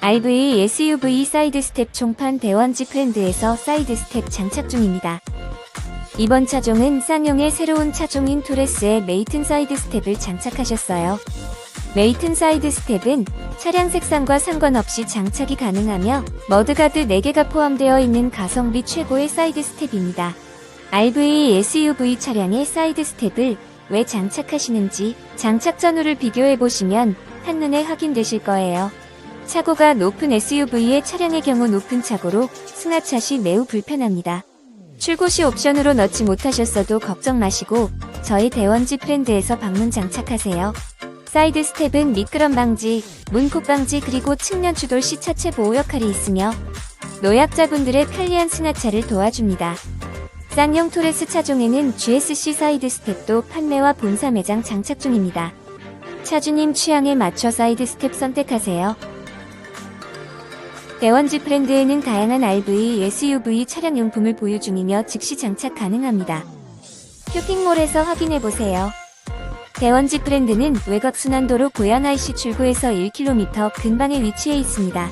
RV SUV 사이드 스텝 총판 대원지 프렌드에서 사이드 스텝 장착 중입니다. 이번 차종은 쌍용의 새로운 차종인 토레스에 메이튼 사이드 스텝을 장착하셨어요. 메이튼 사이드 스텝은 차량 색상과 상관없이 장착이 가능하며 머드가드 4개가 포함되어 있는 가성비 최고의 사이드 스텝입니다. RV SUV 차량의 사이드 스텝을 왜 장착하시는지 장착 전후를 비교해보시면 한눈에 확인되실 거예요. 차고가 높은 SUV의 차량의 경우 높은 차고로 승하차 시 매우 불편합니다. 출고 시 옵션으로 넣지 못하셨어도 걱정 마시고 저희 대원지 프렌드에서 방문 장착하세요. 사이드 스텝은 미끄럼 방지, 문콕 방지 그리고 측면 추돌 시 차체 보호 역할이 있으며 노약자분들의 편리한 승하차를 도와줍니다. 쌍용 토레스 차종에는 GSC 사이드 스텝도 판매와 본사 매장 장착 중입니다. 차주님 취향에 맞춰 사이드 스텝 선택하세요. 대원지 브랜드에는 다양한 RV, SUV 차량 용품을 보유 중이며 즉시 장착 가능합니다. 쇼핑몰에서 확인해보세요. 대원지 브랜드는 외곽순환도로 고양 IC 출구에서 1km 근방에 위치해 있습니다.